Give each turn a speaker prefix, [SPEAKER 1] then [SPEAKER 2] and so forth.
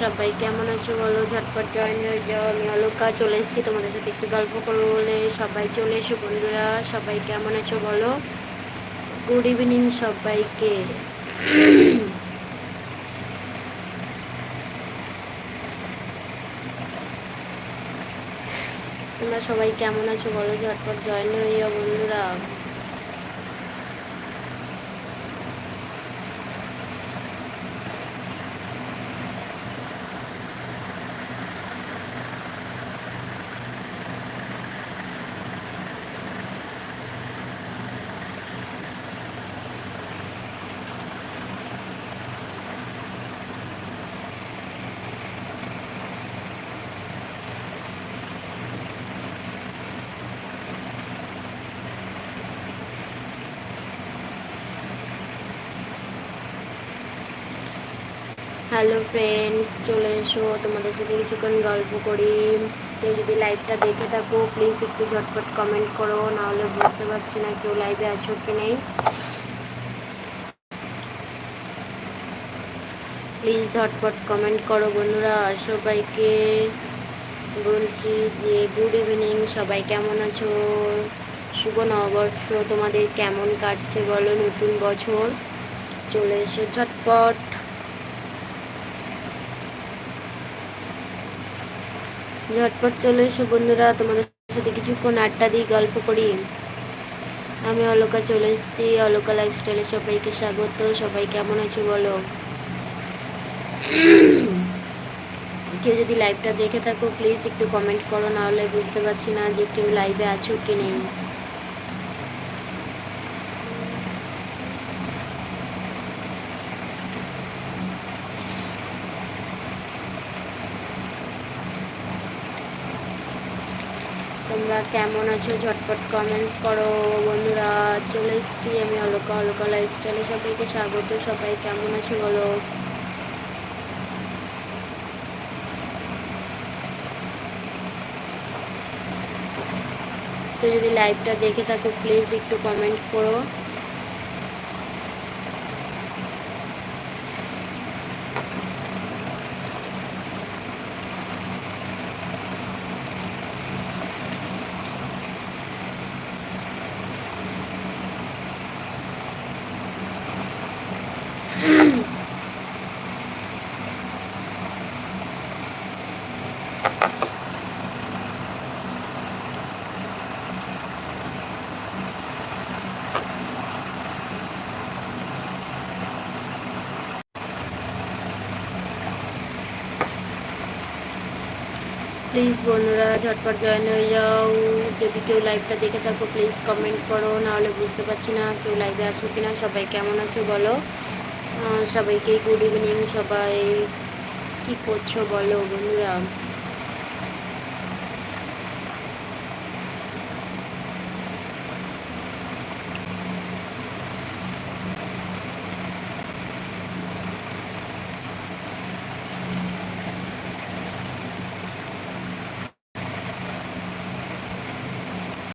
[SPEAKER 1] সবাই কেমন আছো? বলো, ঝটপট জয়েন হয়ে যাও। আমি অলোকা, চলে এসেছি। তোমাদের সাথে একটু গল্প করব বলে সবাই চলে এসো বন্ধুরা। সবাই কেমন আছো বলো? গুড ইভিনিং সবাইকে। তোমরা সবাই কেমন আছো? বলো, ঝটপট জয়েন হয়ে যাও বন্ধুরা। হ্যালো ফ্রেন্ডস চলে এসো। তোমাদের সাথে কিছুক্ষণ গল্প করি। কেউ যদি লাইভটা দেখে থাকো প্লিজ একটু ঝটপট কমেন্ট করো। নাহলে বুঝতে পারছি না কেউ লাইভে আছো কি নেই। প্লিজ ঝটপট কমেন্ট করো, বন্ধুরা। সবাইকে বলছি যে গুড ইভিনিং সবাই কেমন আছো? শুভ নববর্ষ। তোমাদের কেমন কাটছে বলো নতুন বছর? চলে এসো ঝটপট। ঝটপট চলে এসো বন্ধুরা, তোমাদের সাথে কিছুক্ষণ আড্ডা দিই গল্প করি। আমি অলোকা চলে এসেছি, অলোকা লাইফস্টাইলে সবাইকে স্বাগত। সবাই কেমন আছো বলো? কেউ যদি লাইভটা দেখে থাকো প্লিজ একটু কমেন্ট করো নাহলে বুঝতে পারছি না যে কেউ লাইভে আছো কি নেই। তোমরা কেমন আছো? ঝটপট কমেন্টস করো। বন্ধুরা, চলে এসেছি আমি অলকা অলকা লাইফস্টাইলে সবাইকে স্বাগত। সবাই কেমন আছো বলো? তো যদি লাইভটা দেখে থাকো প্লিজ একটু কমেন্ট করো। প্লিজ বন্ধুরা, ঝটপট জয়েন হয়ে যাও। যদি কেউ লাইভটা দেখে থাকো প্লিজ কমেন্ট করো, নাহলে বুঝতে পারছি না কেউ লাইভে আছো কি না সবাই কেমন আছো বলো? সবাইকে গুড ইভিনিং সবাই কি করছ বলো বন্ধুরা?